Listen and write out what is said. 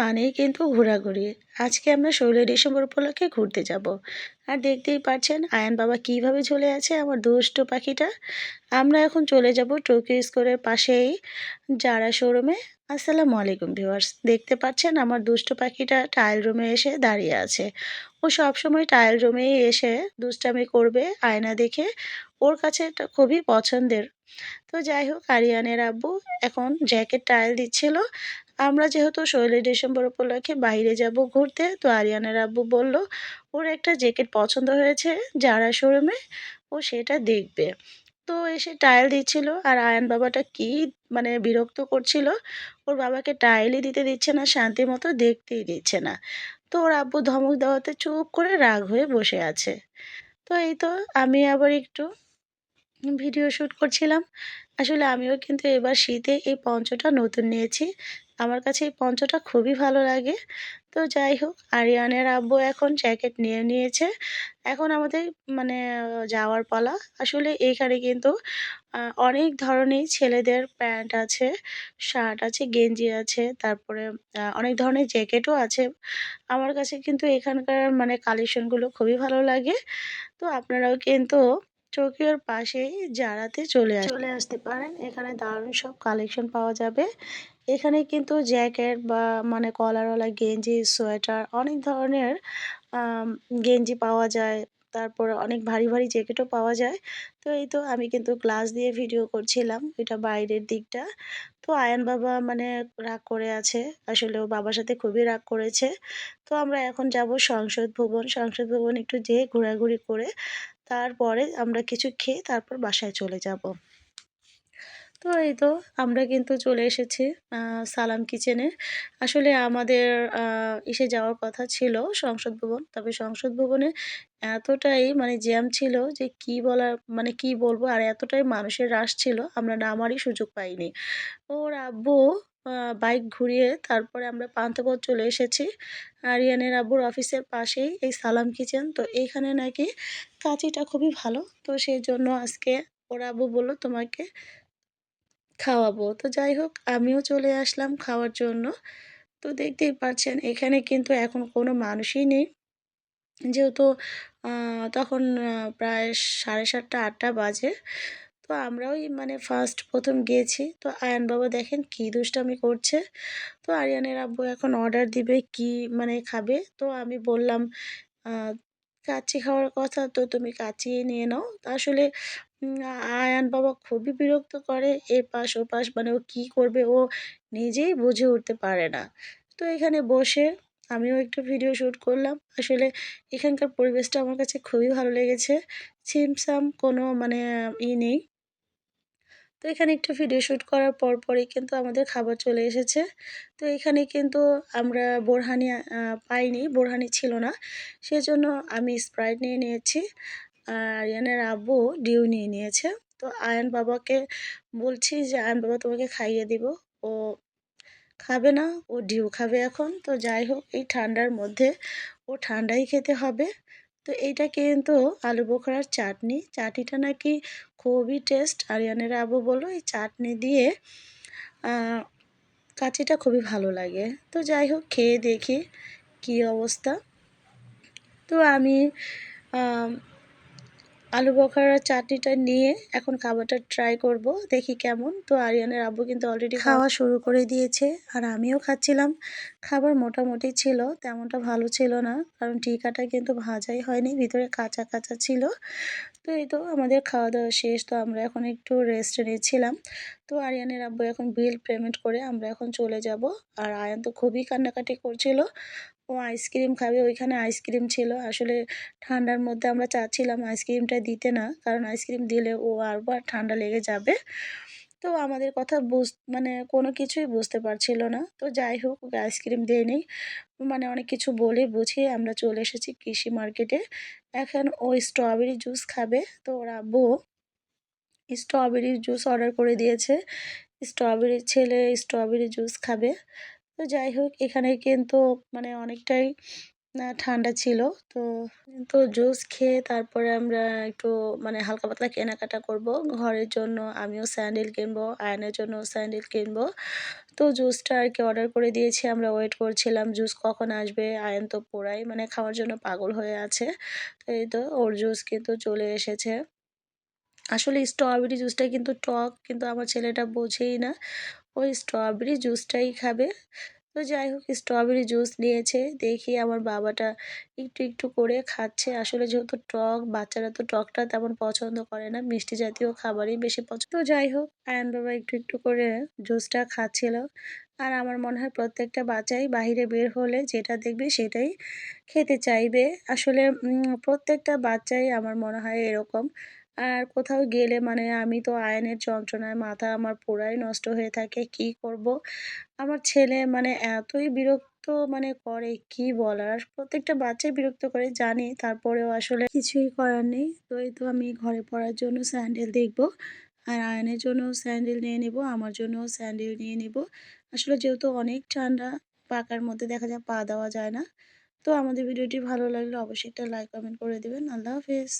মানেই কিন্তু ঘোরাঘুরি। আজকে আমরা ষোলোই ডিসেম্বর উপলক্ষে ঘুরতে যাব। আর দেখতেই পাচ্ছেন আয়ান বাবা কীভাবে চলে আছে আমার দুষ্ট পাখিটা। আমরা এখন চলে যাব টোকিও স্কোরের পাশেই যারা শোরুমে। আসসালামু আলাইকুম ভিউয়ার্স। দেখতে পাচ্ছেন আমার দুষ্ট পাখিটা টাইল রুমে এসে দাঁড়িয়ে আছে। ও সবসময় টাইল রুমেই এসে দুষ্টামি করবে আয়না দেখে। ওর কাছে এটা খুবই পছন্দের। তো যাই হোক, আরিয়ানের আব্বু এখন জ্যাকেট টাইল দিচ্ছিল। আমরা যেহেতু ষোলোই ডিসেম্বর উপলক্ষে বাইরে যাব ঘুরতে, তো আরিয়ানের আব্বু বলল, ওর একটা জ্যাকেট পছন্দ হয়েছে, যারা শোরুমে, ও সেটা দেখবে। তো এসে টাইল দিচ্ছিল, আর আয়ান বাবাটা কি মানে বিরক্ত করছিল, ওর বাবাকে টাইলই দিতে দিচ্ছে না, শান্তি মতো দেখতেই দিচ্ছে না। তো ওর আব্বু ধমক দেওয়াতে চুপ করে রাগ হয়ে বসে আছে। তো এই তো, আমি আবার একটু ভিডিও শ্যুট করছিলাম। আসলে আমিও কিন্তু এবার শীতে এই পঞ্চটা নতুন নিয়েছি। আমার কাছে এই পঞ্চটা খুবই ভালো লাগে। তো যাই হোক, আরিয়ানের আব্বু এখন জ্যাকেট নিয়ে নিয়েছে। এখন আমাদের মানে যাওয়ার পালা। আসলে এইখানে কিন্তু অনেক ধরনের ছেলেদের প্যান্ট আছে, শার্ট আছে, গেঞ্জি আছে, তারপরে অনেক ধরনের জ্যাকেটও আছে। আমার কাছে কিন্তু এখানকার মানে কালেকশনগুলো খুবই ভালো লাগে। তো আপনারাও কিন্তু টোকিওর পাশেই জারাতে চলে চলে আসতে পারেন, এখানে দারুণ সব কালেকশন পাওয়া যাবে। এখানে কিন্তু জ্যাকেট বা মানে কলারওয়ালা গেঞ্জি সোয়েটার অনেক ধরনের গেঞ্জি পাওয়া যায়। তারপর অনেক ভারী ভারী জ্যাকেটও পাওয়া যায়। তো এই তো আমি কিন্তু গ্লাস দিয়ে ভিডিও করছিলাম, এটা বাইরের দিকটা। তো আয়ান বাবা মানে রাগ করে আছে, আসলে ও বাবার সাথে খুবই রাগ করেছে। তো আমরা এখন যাব সংসদ ভবন সংসদ ভবন একটু যেয়ে ঘোরাঘুরি করে তারপরে আমরা কিছু খেয়ে তারপর বাসায় চলে যাব। তো এই তো আমরা কিন্তু চলে এসেছি সালাম কিচেনে আসলে আমাদের এসে যাওয়ার কথা ছিল সংসদ ভবন, তবে সংসদ ভবনে এতটাই মানে জ্যাম ছিল যে কি বলার মানে কি বলব, আর এতটাই মানুষের রাশ ছিল, আমরা নামারই সুযোগ পাইনি। ওর আব্বু বাইক ঘুরিয়ে তারপরে আমরা পান্থপথ চলে এসেছি। আরিয়ানের আব্বুর অফিসের পাশেই এই সালাম কিচেন। তো এইখানে নাকি কাঁচিটা খুবই ভালো। তো সেই জন্য আজকে ওর আব্বু বলল, তোমাকে খাওয়াবো। তো যাই হোক, আমিও চলে আসলাম খাওয়ার জন্য। তো দেখতেই পাচ্ছেন, এখানে কিন্তু এখন কোনো মানুষই নেই। যেহেতু তখন প্রায় সাড়ে সাতটা, আটটা বাজে। তো আমরাও মানে ফার্স্ট প্রথম গিয়েছি তো আয়ান বাবা দেখেন কী দুষ্টামি করছে। তো আরিয়ানের আব্বু এখন অর্ডার দিবে কি মানে খাবে। তো আমি বললাম কাচ্চি খাওয়ার কথা তো তুমি কাচ্চিই নিয়ে নাও। আসলে আয়ান বাবা খুবই বিরক্ত করে, এ পাশ ও পাশ মানে ও কী করবে ও নিজেই বুঝে উঠতে পারে না। তো এখানে বসে আমিও একটু ভিডিও শ্যুট করলাম। আসলে এখানকার পরিবেশটা আমার কাছে খুবই ভালো লেগেছে। ছিমসাম কোনো মানে ই নেই। তো এখানে একটু ভিডিও শ্যুট করার পর পরই কিন্তু আমাদের খাবার চলে এসেছে। তো এখানে কিন্তু আমরা বোরহানি পাইনি, বোরহানি ছিল না। সেজন্য আমি স্প্রাইট নিয়ে নিয়েছি আর আরিয়ানের আব্বু ডিউ নিয়ে নিয়েছে। তো আয়ন বাবাকে বলছি যে, আয়ন বাবা, তোমাকে খাইয়ে দিব। ও খাবে না, ও ডিউ খাবে এখন। তো যাই হোক, এই ঠান্ডার মধ্যে ও ঠান্ডাই খেতে হবে। তো এইটা কিন্তু আলু বোখরার চাটনি। চাটনিটা নাকি খুবই টেস্ট আরিয়ানের আবু বলো এই চাটনি দিয়ে কাঁচিটা খুবই ভালো লাগে। তো যাই হোক, খেয়ে দেখি কি অবস্থা। তো আমি আলু বখারার চাটনিটা নিয়ে এখন খাবারটা ট্রাই করব, দেখি কেমন। তো আরিয়ানের আব্বু কিন্তু অলরেডি খাওয়া শুরু করে দিয়েছে, আর আমিও খাচ্ছিলাম। খাবার মোটামুটি ছিল, তেমনটা ভালো ছিল না, কারণ টিকাটা কিন্তু ভাজাই হয়নি, ভিতরে কাঁচা কাঁচা ছিল। তো এই তো আমাদের খাওয়া দাওয়া শেষ, তো আমরা এখন একটু রেস্ট নিয়েছিলাম তো আরিয়ানের আব্বু এখন বিল পেমেন্ট করে আমরা এখন চলে যাব, আর আয়ান তো খুবই কান্নাকাটি করছিল। ও আইসক্রিম খাবে, ওইখানে আইসক্রিম ছিল। আসলে ঠান্ডার মধ্যে আমরা চাচ্ছিলাম আইসক্রিমটা দিতে না, কারণ আইসক্রিম দিলে ও আরবার ঠান্ডা লেগে যাবে। তো আমাদের কথা বুঝ মানে কোনো কিছুই বুঝতে পারছিল না। তো যাই হোক, ওকে আইসক্রিম দিয়ে নেই। মানে অনেক কিছু বলে বুঝিয়ে আমরা চলে এসেছি কৃষি মার্কেটে। এখন ও স্ট্রবেরি জুস খাবে। তো ওর আব্বু স্ট্রবেরি জুস অর্ডার করে দিয়েছে। স্ট্রবেরির ছেলে স্ট্রবেরি জুস খাবে। তো যাই হোক এখানে কিন্তু মানে অনেকটাই ঠান্ডা ছিল। তো তো জুস খেয়ে তারপরে আমরা একটু মানে হালকা পাতলা কেনাকাটা করব। ঘরের জন্য আমিও স্যান্ডেল কিনবো, আয়ানের জন্যও স্যান্ডেল কিনবো। তো জুসটা আর কি অর্ডার করে দিয়েছি। আমরা ওয়েট করছিলাম জুস কখন আসবে। আয়ন তো পুরাই মানে খাওয়ার জন্য পাগল হয়ে আছে। তো এই তো ওর জুস কিন্তু চলে এসেছে। আসলে স্ট্রবেরি জুসটা কিন্তু টক কিন্তু আমার ছেলেটা বোঝেই না। ওই স্ট্রবেরি জুসটাই খাবে। তো যাই হোক স্ট্রবেরি জুস নিয়েছে। দেখি আমার বাবাটা একটু, একটু করে খাচ্ছে। আসলে যেহেতু টক, বাচ্চারা তো টকটা তেমন পছন্দ করে না। মিষ্টি জাতীয় খাবারই বেশি পছন্দ তো যাই হোক আয়ান বাবা একটু, একটু করে জুসটা খাচ্ছিল। আর আমার মনে হয় প্রত্যেকটা বাচ্চাই বাহিরে বের হলে যেটা দেখবে সেটাই খেতে চাইবে। আসলে প্রত্যেকটা বাচ্চাই আমার মনে হয় এরকম। আর কোথাও গেলে মানে আমি তো আয়নের যন্ত্রণায় মাথা আমার পুরাই নষ্ট হয়ে থাকে। কি করব? আমার ছেলে মানে এতই বিরক্ত মানে করে কি বলার। প্রত্যেকটা বাচ্চাই বিরক্ত করে জানি। তারপরেও আসলে কিছুই করার নেই। তো এই তো আমি ঘরে পড়ার জন্য স্যান্ডেল দেখব। আর আয়নের জন্য স্যান্ডেল নিয়ে নিব, আমার জন্যও স্যান্ডেল নিয়ে নিব। আসলে যেহেতু অনেক ঠান্ডা, পাকার মধ্যে দেখা যায় পা দেওয়া যায় না। তো আমাদের ভিডিওটি ভালো লাগলে অবশ্যই একটা লাইক কমেন্ট করে দেবেন আল্লাহ হাফেজ।